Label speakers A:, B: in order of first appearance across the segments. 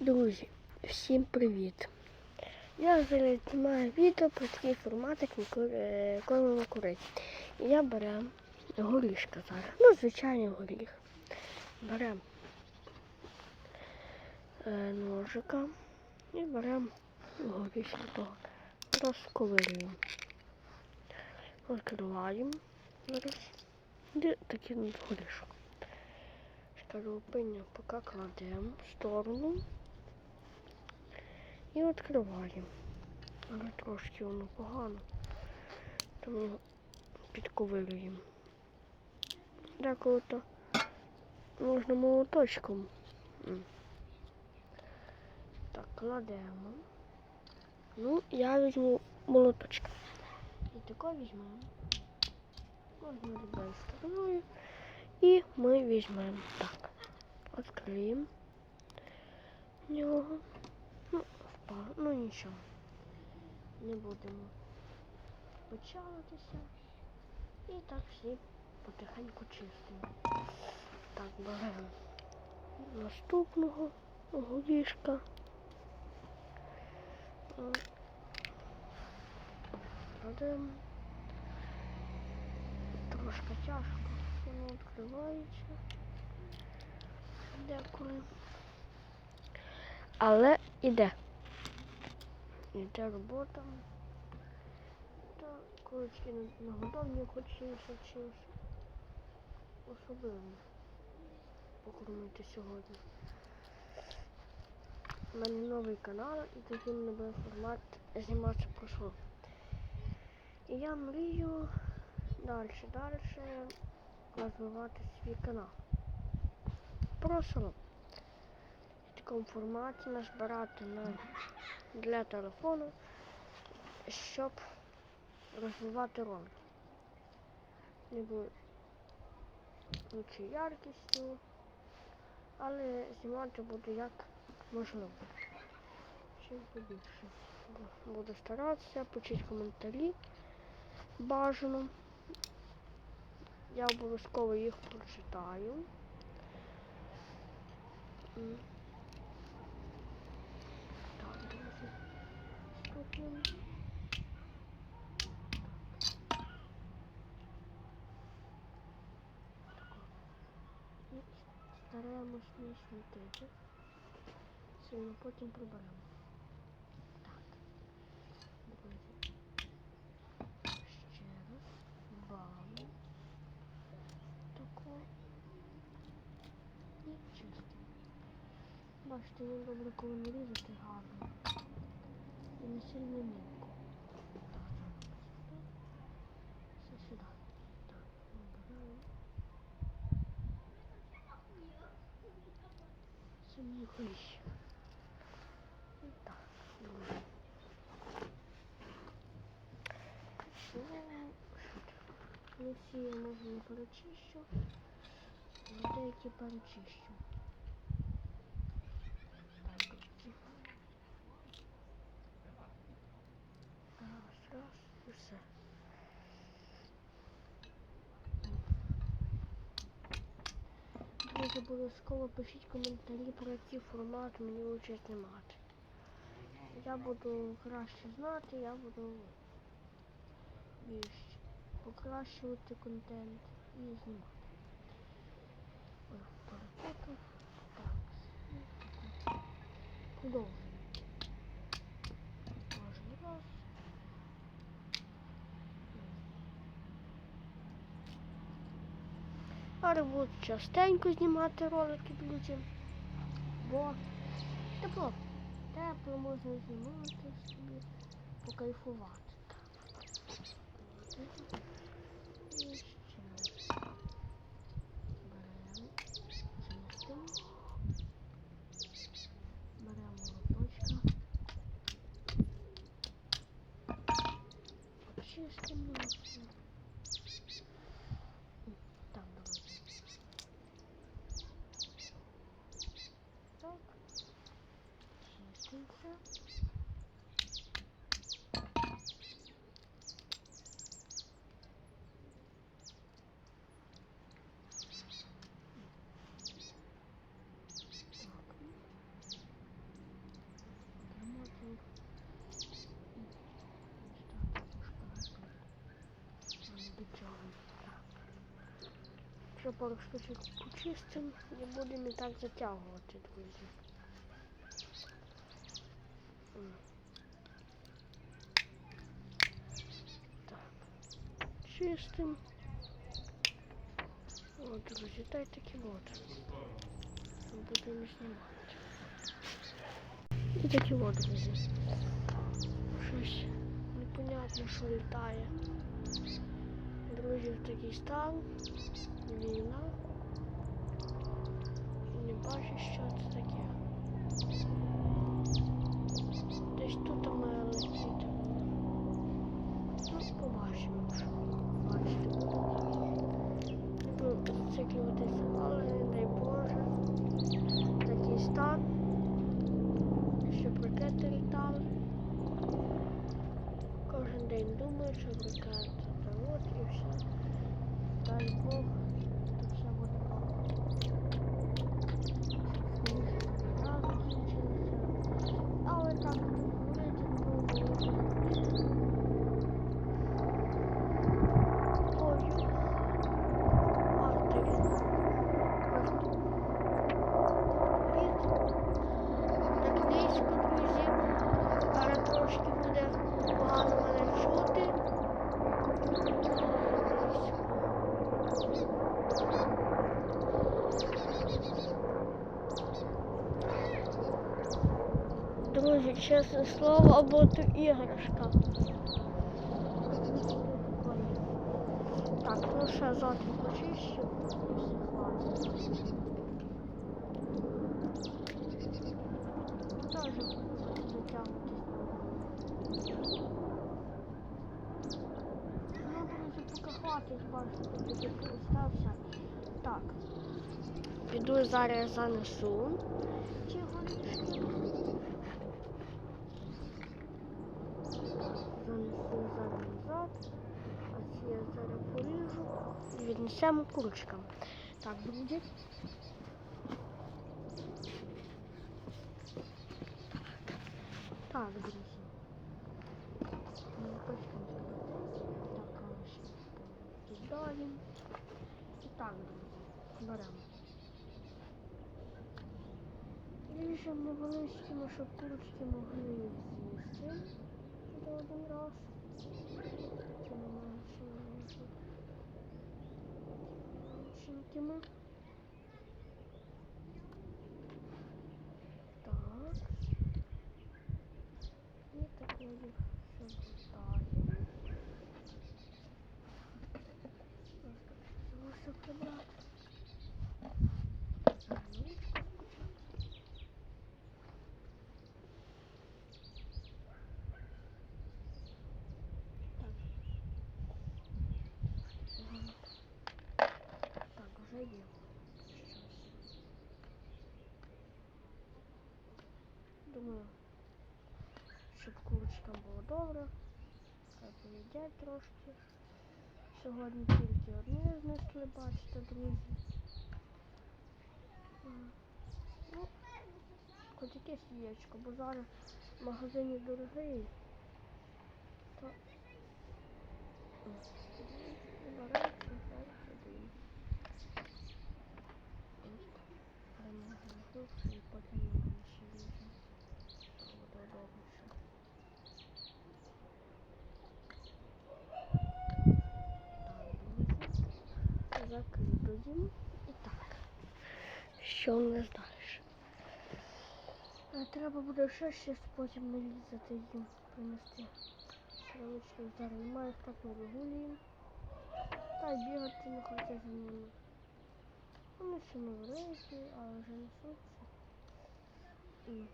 A: Друзі, всім привіт! Я зараз знімаю відео про такий формат, як е, кормимо. І я беру горішка зараз. Ну, звичайний горіх. Беремо е, ножика і беремо горішка того. Розковирюємо. Відкриваємо. Зараз. Де такий горішок. Шкарупиню поки кладемо в сторону і відкриваємо. Але трошки воно погано, тому підковирюємо. Деколи то можна молоточком. Так, кладемо. Ну, я візьму молоточка. І тако візьмемо. Можна любою стороною. І ми візьмемо так. Відкриємо нього. Ну. Нічого. Не будемо почалитися. І так всі потихеньку чистимо. Так, беремо наступного горішка. Кладемо. Трошки тяжко. Воно відкривається. Дякую. Але іде. Іде робота. Та курочки на, годовні хочеться чимось особливим покормити сьогодні. У мене новий канал і не буде формат зніматися про що. І я мрію далі, далі розвивати свій канал. Про село. Такому форматі назбирати на, для телефону, щоб розвивати ролики. Не яркістю, але знімати буду як можливо. Чим побільше. Буду старатися, пишіть коментарі бажано. Я обов'язково їх прочитаю. М. Так, друзі. І стараємось не смітити. Сильно потім приберемо. Так. Друзі. Ще раз. Бам. Тако. І чисто. Бачите, він добре коли нарізати гарно. І не сильно мілко. Так, зараз сюди. Все сюди. Так, вибираємо. І так. Ну, всі я можу не перечищу, деякі перечищу. Так, друзі. Раз, раз, і все. Друзі, обов'язково пишіть коментарі, про який формат мені лучше знімати. Я буду краще знати, я буду більш покращувати контент і знімати. Так. Продовжуємо. Кожен раз. Але буду частенько знімати ролики, друзі. Бо тепло. Тепло можна знімати собі, покайфувати. І ще раз. Беремо, чистимо. Беремо лоточка. Чистимо все. Так, давайте. Так. Чистимся. Ще пару штучок почистимо і будемо і так затягувати, друзі. Чистим. О, друзі, та й такі от. Будемо знімати. І такі от, друзі. Щось непонятне, що літає. Друзі, в такий стан. Війна. Не бачу, що це таке. Десь тут має летіти. Ну, побачимо, що бачити буду. Буду зациклюватися, але не дай Боже. Такий стан. Щоб ракети літали. Кожен день думаю, що ракети. Та от і все. Дай Бог, то все буде добре. Сніг закінчився. Але так говорити не буду. Ой, мати. Так низько, друзі. Зараз трошки буде погано мене чути. Друзі, чесне слово, або то іграшка. Так, ну ще завтра почищу. Теж затягнути. Ну, друзі, поки хватить, бачите, тоді постався. Так. Піду зараз занесу. Ці горішки. Занесу ці я зараз поріжу і віднесемо курочкам. Так, друзі. Так, друзі. Ну. Так. І так, друзі, беремо. Ріжемо невеличкими, щоб курочки могли з'їсти. Один раз. Це не менше менше. Меншенькими. Так. І такою сюди. Залишив прибрати. Ручку. Так. Так, вже є. Щось. Думаю, щоб курочкам було добре. Поїдять трошки. Сьогодні тільки одні знесли, бачите, друзі. Ну, хоч якесь яєчко, бо зараз в магазині дорогий. То... Береться, береться, дим. Перемогли і потім ще візьмемо. Буде удобніше. Так, друзі. Закидуємо. І так. Що в нас далі? Треба буде ще щось потім нарізати їм принести. Травички зараз немає, так не вигулюємо. Та й бігати не хоче за ними. Вони ще невеликі, але вже несуться. І...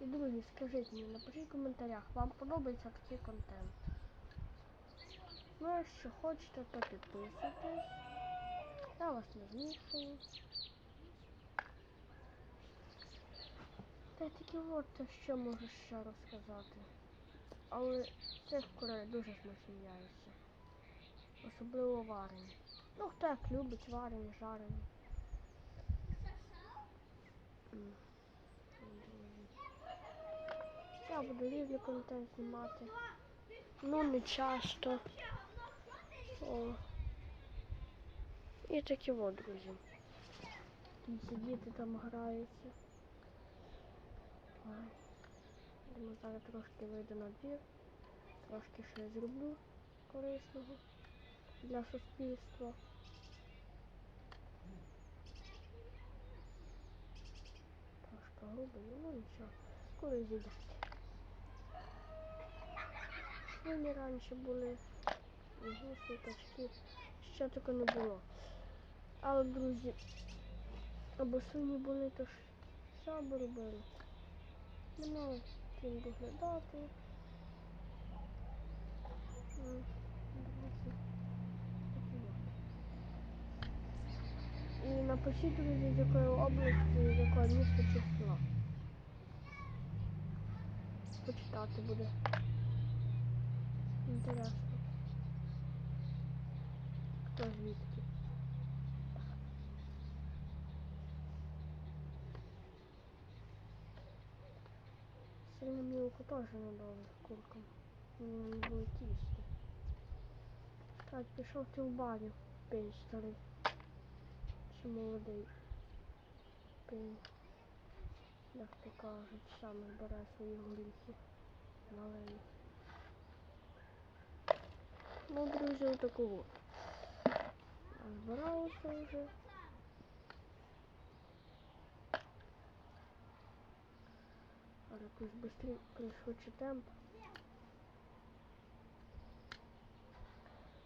A: І друзі, скажіть мені, напишіть в коментарях, вам подобається такий контент. Ну, якщо хочете, то підписуйтесь. Я вас не змішую. Та таки от що можу ще розказати. Але цих курей дуже смачні яйця. Особливо варені. Ну, хто як любить, варені, жарені. Я буду різний контент знімати. Ну, не часто. О. І такі от, друзі. Ці діти там граються. Думаю, зараз трошки вийду на двір. Трошки ще зроблю корисного для суспільства. Трошки грубо, ну нічого. Скоро зійдуть. Вони раніше були гуси, качки. Ще таке не було. Але, друзі, або свині були, то що б робили? Нема чим доглядати. І напишіть, друзі, з якої області, з якого міста чи. Почитати буде. Інтересно. Хто звідки? Сильно мілку теж не дали куркам. Не були тісті. Так, пішов ти в баню, пень старий. Чи молодий. Пень. Як то кажуть, сам збирає свої горіхи. Маленькі. Ну, друзі, отакого. Збиралося вже. Але якось швидше пришвидше темп.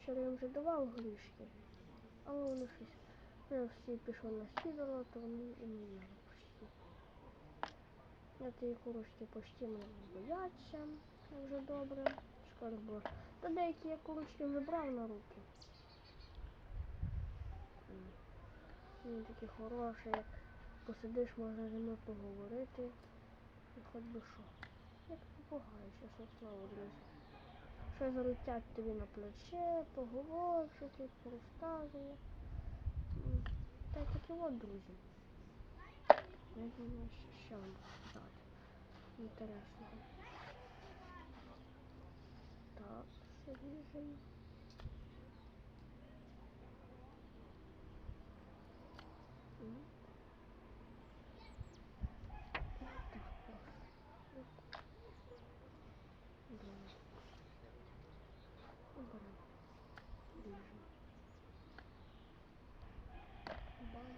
A: Вчора я вже давав горішки, але вони щось. Ну, всі пішли на сідало, то вони і не почти. Я ті курочки почти не бояться вже добре. Скоро було. Та деякі я курочки вже брав на руки. Вони такі хороші, як посидиш, можна з ними поговорити. І хоч би що. Як попугай, чесне слово, друзі. Що залетять тобі на плече, поговорить, що ти розказує. Та й такі от, друзі. Я думаю, що ще вам сказати. Інтересного. Так, свіжий. М. Так, ось. Добре. Оберемо. Ріжемо. Банк.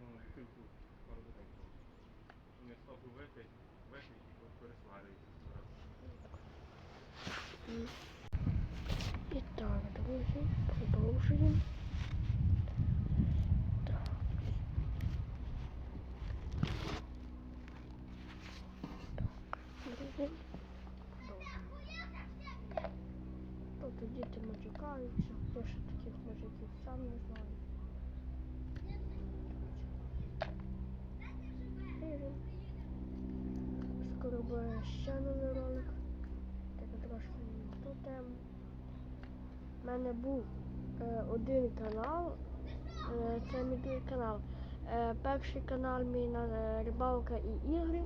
B: Ну, бутилку пару бутилку. Не стопу випить, випить і
A: так, друзі, продовжуємо. Так. Так, друзі, продовжуємо. Тут діти матюкаються, я ще таких матюків сам не знаю. Ріжемо. Скоро буде ще новий ролик. Так трошки не ту тему. У мене був е, один канал, е, це мій другий канал. Е, перший канал мій на е, рибалка і ігри.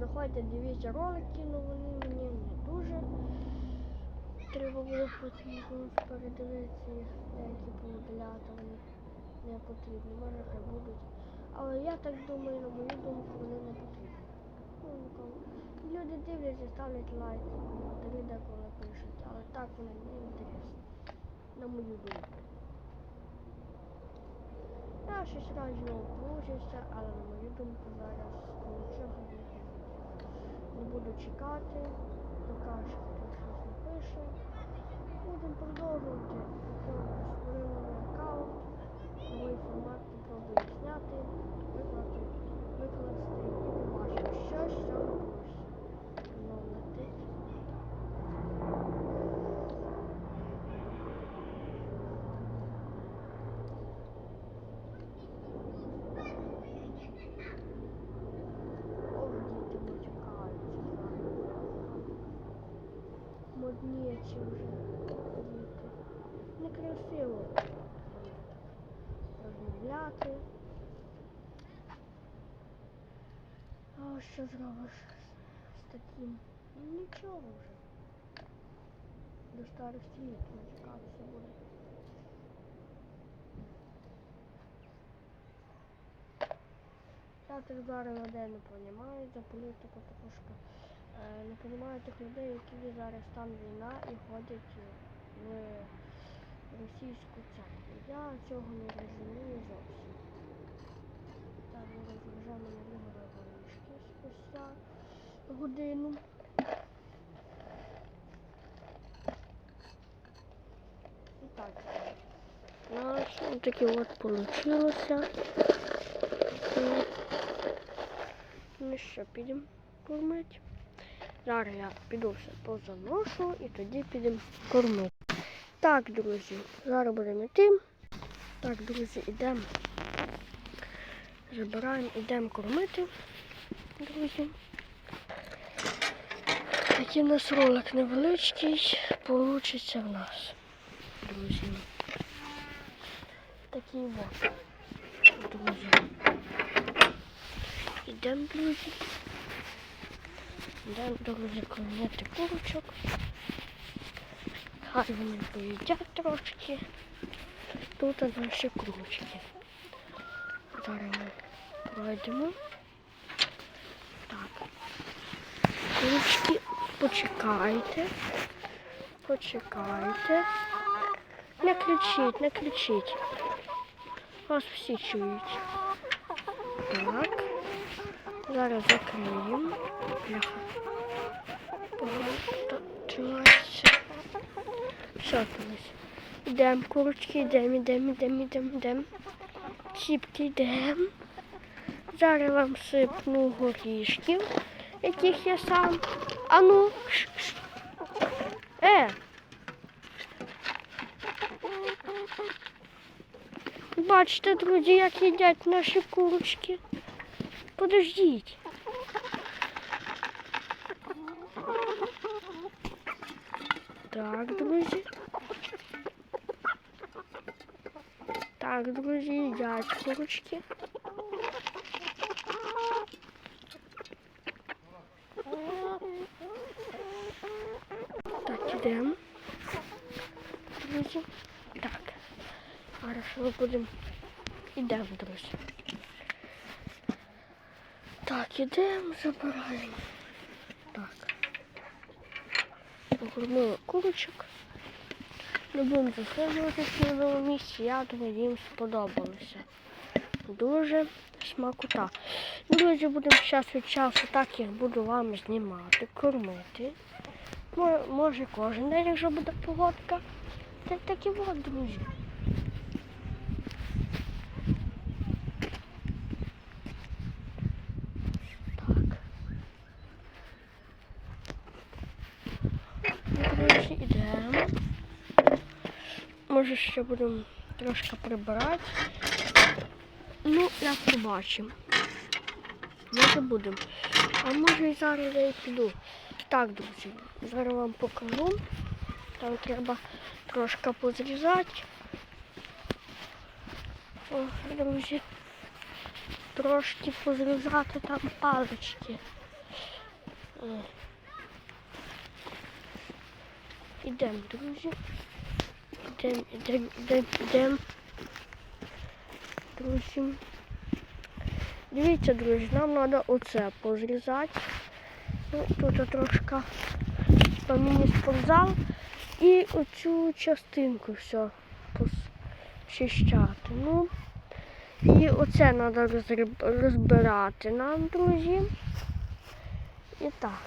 A: Заходьте, дивіться ролики, але вони мені не дуже. Треба було потім передивитися їх, деякі повидаляти, вони не потрібні, може хай будуть. Але я так думаю, на мою думку, вони не потрібні. Ну. Люди дивляться, ставлять лайк, коментарі деколи пишуть, але так вони не інтересні. На мою думку. Я щось знову получиться, але на мою думку зараз нічого не. Не буду чекати, поки ще хтось щось напише. Будемо продовжувати. Створили аккаунт, новий формат попробую зняти, викласти, викласти і побачимо, що з цього вийде. Воно летить. Ох, діти матюкаються. Модніючі вже діти. Некрасиво розмовляти. А що зробиш з таким? Ну, Нічого вже. до старості літ матюкатися буде. Я так зараз людей не розумію за політику також. Е, не розумію тих людей, які зараз там війна і ходять в російську церкву. Я цього не розумію зовсім. Так, ми розгружаємо на горішки спустя годину. І так. У нас таке от. І Ну що, підемо кормити. Зараз я піду все позаношу і тоді підемо кормити. Так, друзі, зараз будемо йти. Так, друзі, йдемо. Забираємо, йдемо кормити, друзі. Такий у нас ролик невеличкий, получиться в нас, друзі. Такий вот, друзі. Йдемо, друзі. Йдемо, друзі, кормити курочок. Хай вони поїдять трошки. Тут наші курочки. Зараз ми пройдемо. Так. Курочки, почекайте. Почекайте. Не кричіть, не кричіть. Вас всі чують. Так. Зараз закриємо. Все, друзі. Йдемо, курочки, йдемо, йдемо, йдемо, йдемо, йдемо. Чіпки йдемо. Зараз вам сипну горішків, яких я сам. Ану. ш- ш. Е. Бачите, друзі, як їдять наші курочки. Подождіть. Так, друзі. Так, друзі, їдять курочки. Так, ідемо. Друзі. Так. Зараз ми будемо. Ідемо, друзі. Так, ідемо, забираємо. Так. Покормили курочок. Будемо засиджуватися на новому місці. Я думаю, їм сподобалося. Дуже смакота. Друзі, будемо час від часу так їх буду вам знімати, кормити. Мо- Може кожен день, якщо буде погодка. Та такі от, друзі. Так. Друзі, ідемо. Може ще будемо трошки прибирати. Ну, як побачимо. Може будемо. А може і зараз я і піду. Так, друзі, зараз вам покажу. Там треба трошки позрізати. О, друзі. Трошки позрізати там палички. Ідемо, друзі. Ідемо, ідемо, ідемо, ідемо. Друзі. Дивіться, друзі, нам треба оце позрізати. Ну, тут трошки по міні-спортзал. І оцю частинку все почищати. Ну, і оце треба розбирати нам, друзі. І так.